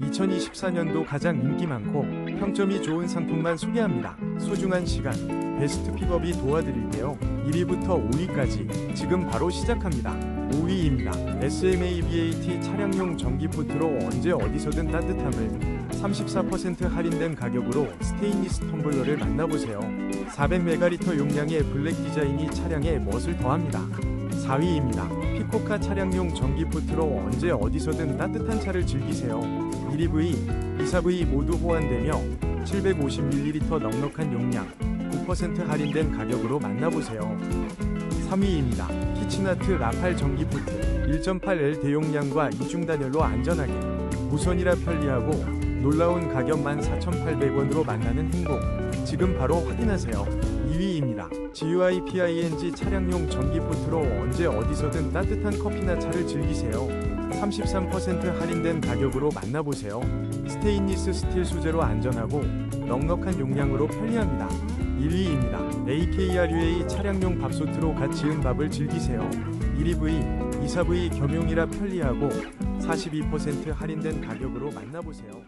2024년도 가장 인기 많고 평점이 좋은 상품만 소개합니다. 소중한 시간, 베스트 픽업이 도와드릴게요. 1위부터 5위까지 지금 바로 시작합니다. 5위입니다. SMA BAT 차량용 전기 포트로 언제 어디서든 따뜻함을 34% 할인된 가격으로 스테인리스 텀블러를 만나보세요. 400메가리터 용량의 블랙 디자인이 차량에 멋을 더합니다. 4위입니다. 피코카 차량용 전기 포트로 언제 어디서든 따뜻한 차를 즐기세요. 1EV, 2사V 모두 호환되며 750ml 넉넉한 용량, 9% 할인된 가격으로 만나보세요. 3위입니다. 키치나트 라팔 전기 포트 1.8L 대용량과 이중 단열로 안전하게 무선이라 편리하고 놀라운 가격 14,800원으로 만나는 행복 지금 바로 확인하세요 2위입니다 GUI PING 차량용 전기 포트로 언제 어디서든 따뜻한 커피나 차를 즐기세요 33% 할인된 가격으로 만나보세요 스테인리스 스틸 소재로 안전하고 넉넉한 용량으로 편리합니다 1위입니다. AKRUA 차량용 밥솥으로 갓 지은 밥을 즐기세요. 1EV, 2사V 겸용이라 편리하고 42% 할인된 가격으로 만나보세요.